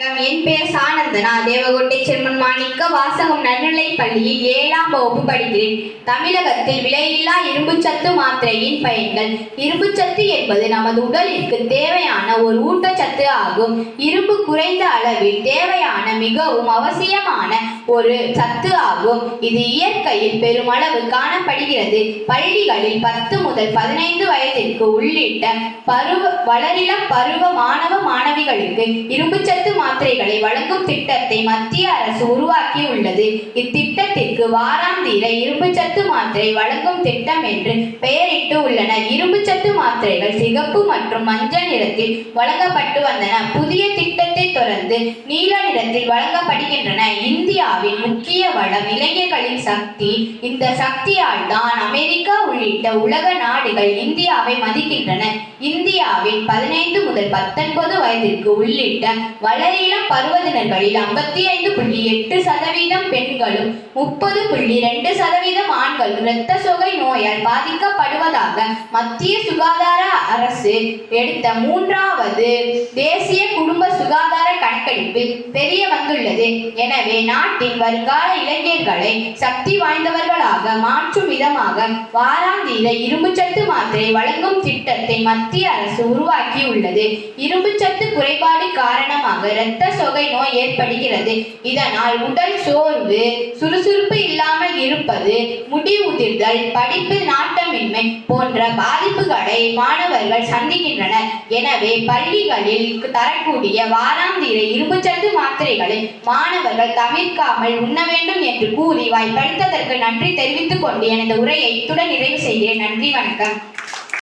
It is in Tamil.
வணக்கம். என் பெயர் சானந்தனா. தேவகோட்டை செம்மன் மாணிக்க வாசகம் நன்னிலை பள்ளியில் ஏழாம் வகுப்பு படிக்கிறேன். தமிழகத்தில் விலையில்லா இரும்புச்சத்து மாத்திரையின் பயன்கள். இரும்புச்சத்து என்பது நமது உடலிற்கு தேவையான ஒரு ஊட்டச்சத்து ஆகும். இரும்பு குறைந்த அளவில் தேவையான மிகவும் அவசியமான ஒரு சத்து ஆகும். இது இயற்கையில் பெருமளவு காணப்படுகிறது. பள்ளிகளில் பத்து முதல் பதினைந்து வயதிற்கு உள்ளிட்ட பருவ வளரிளம் பருவ மாணவ மாணவிகளுக்கு இரும்புச்சத்து மாத்திரைகளை வழங்கும் திட்டத்தை மத்திய அரசு உருவாக்கி உள்ளது இத்திட்டத்திற்கு வாராந்திர இரும்புச்சத்து மாத்திரை வழங்கும் திட்டம் என்று பெயரிட்டு உள்ளன. இரும்புச்சத்து மாத்திரைகள் சிகப்பு மற்றும் மஞ்சள் நிறத்தில் வழங்கப்பட்டு வந்தன. புதிய திட்டத்தை தொடர்ந்து நீல நிறத்தில் வழங்கப்படுகின்றன. இந்தியாவின் முக்கிய வளம் இளைஞர்களின் சக்தி இந்த சக்தியால் தான் அமெரிக்கா உள்ளிட்ட உலக நாடுகள் இந்தியாவை மதிக்கின்றன. இந்தியாவில் பதினைந்து முதல் பத்தொன்பது வயதிற்கு உள்ளிட்ட வளரிளம் பருவத்தினர்களில் ஐம்பத்தி ஐந்து புள்ளி எட்டு சதவீதம் பெண்களும் முப்பது புள்ளி ரெண்டு சதவீதம் ஆண்களும் இரத்த சோகை நோயால் பாதிக்கப்படுவதாக மத்திய சுகாதார அரசு எடுத்த மூன்றாவது தேசிய குடும்ப சுகாதார கணக்கெடுப்பில் தெரிய வந்துள்ளது எனவே நான் நாட்டின் வருங்கால இளைஞர்களை சக்தி வாய்ந்தவர்களாக மாற்றும் விதமாக வாராந்திர இரும்புச்சத்து மாத்திரை வழங்கும் திட்டத்தை மத்திய அரசு உருவாக்கியுள்ளது. இரும்புச்சத்து குறைபாடு காரணமாக இரத்த சொகை நோய் ஏற்படுகிறது. இதனால் உடல் சோர்வு சுறுசுறுப்பு இருப்பது முடிவுதிர்தல் படிப்பில் நாட்டமின்மை போன்ற பாதிப்புகளை மாணவர்கள் சந்திக்கின்றனர். எனவே பள்ளிகளில் தரக்கூடிய வாராந்திர இரும்புச்சத்து மாத்திரைகளை மாணவர்கள் தவிர்க்காமல் உண்ண வேண்டும் என்று கூறி வாய்ப்பளித்ததற்கு நன்றி தெரிவித்துக் கொண்டு எனது உரையை இத்துடன் நிறைவு செய்கிறேன். நன்றி வணக்கம்.